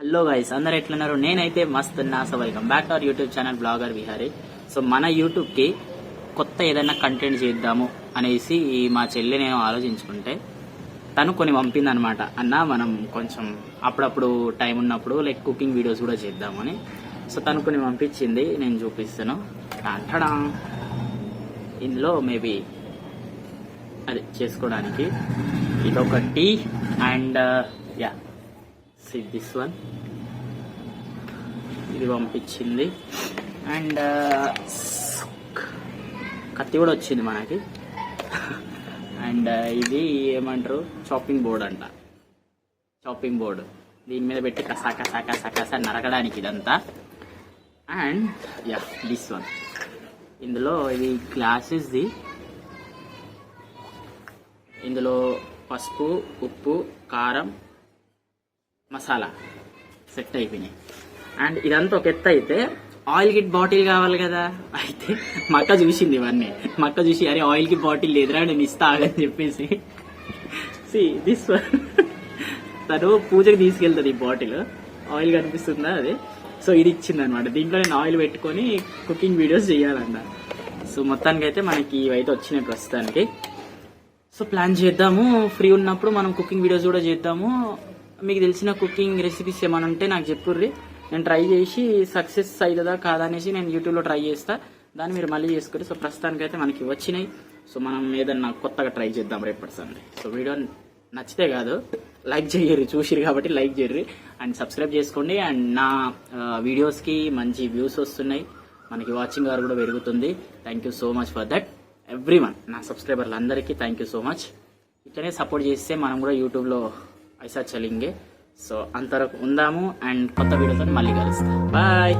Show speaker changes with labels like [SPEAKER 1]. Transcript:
[SPEAKER 1] Hello guys అందరు ఎట్లున్నారు? నేనైతే మస్తు ఉన్నా so welcome back to our YouTube channel blogger Vihari so మన యూట్యూబ్కి కొత్త ఏదైనా కంటెంట్ చేద్దాము అనేసి మా చెల్లి నేను ఆలోచించుకుంటే తను కొన్ని పంపింది అనమాట అన్న మనం కొంచెం అప్పుడప్పుడు టైం ఉన్నప్పుడు లైక్ కుకింగ్ వీడియోస్ కూడా చేద్దామని సో తను కొన్ని పంపించింది. నేను చూపిస్తాను. అంటడా ఇందులో మేబీ అది చేసుకోవడానికి ఇదొకటి and yeah see this one ఇది పంపించింది. అండ్ uh, కత్తి కూడా వచ్చింది మనకి. అండ్ uh, ఇది ఏమంటారు? చాపింగ్ బోర్డ్ అంట. చాపింగ్ బోర్డు దీని మీద పెట్టి కసా కసా కసా కసా నరకడానికి ఇదంతా. అండ్ యా దిస్ వన్ ఇందులో ఇది గ్లాసెస్ది ఇందులో పసుపు ఉప్పు కారం మసాలా సెట్ అయిపోయినాయి. అండ్ ఇదంతా ఒక ఎత్తు అయితే ఆయిల్ కిట్ బాటిల్ కావాలి కదా. అయితే మక్క చూసింది ఇవన్నీ. మక్క చూసి అరే ఆయిల్కి బాటిల్ లేదురా నేను ఇస్తా అని చెప్పేసి. సి దిస్ తను పూజకి తీసుకెళ్తుంది ఈ బాటిల్. ఆయిల్ కనిపిస్తుందా అది? సో ఇది ఇచ్చింది అనమాట దీంట్లో నేను ఆయిల్ పెట్టుకొని కుకింగ్ వీడియోస్ చేయాలన్నా. సో మొత్తానికి అయితే మనకి ఇవైతే వచ్చినాయి ప్రస్తుతానికి. సో ప్లాన్ చేద్దాము. ఫ్రీ ఉన్నప్పుడు మనం కుకింగ్ వీడియోస్ కూడా చేద్దాము. మీకు తెలిసిన కుకింగ్ రెసిపీస్ ఏమైనా ఉంటే నాకు చెప్పుర్రి. నేను ట్రై చేసి సక్సెస్ అవుతుందా కాదా అనేసి నేను యూట్యూబ్లో ట్రై చేస్తా. దాన్ని మీరు మళ్ళీ చేసుకుని సో ప్రస్తుతానికి అయితే మనకి వచ్చినాయి. సో మనం ఏదన్నా కొత్తగా ట్రై చేద్దాం రేపటి సండే సో వీడియో నచ్చితే కాదు లైక్ చేయరు చూసిరు కాబట్టి లైక్ చేయరు అండ్ సబ్స్క్రైబ్ చేసుకోండి. అండ్ నా వీడియోస్కి మంచి వ్యూస్ వస్తున్నాయి. మనకి వాచింగ్ అవర్ కూడా పెరుగుతుంది. Thank you so much for that everyone నా సబ్స్క్రైబర్లు అందరికీ థ్యాంక్ యూ సో మచ్ ఇట్లనే సపోర్ట్ చేస్తే మనం కూడా యూట్యూబ్లో ఐసా చలింగే. సో అంతవరకు ఉందాము అండ్ కొత్త వీడియోతో మళ్ళీ కలుస్తాం. బాయ్.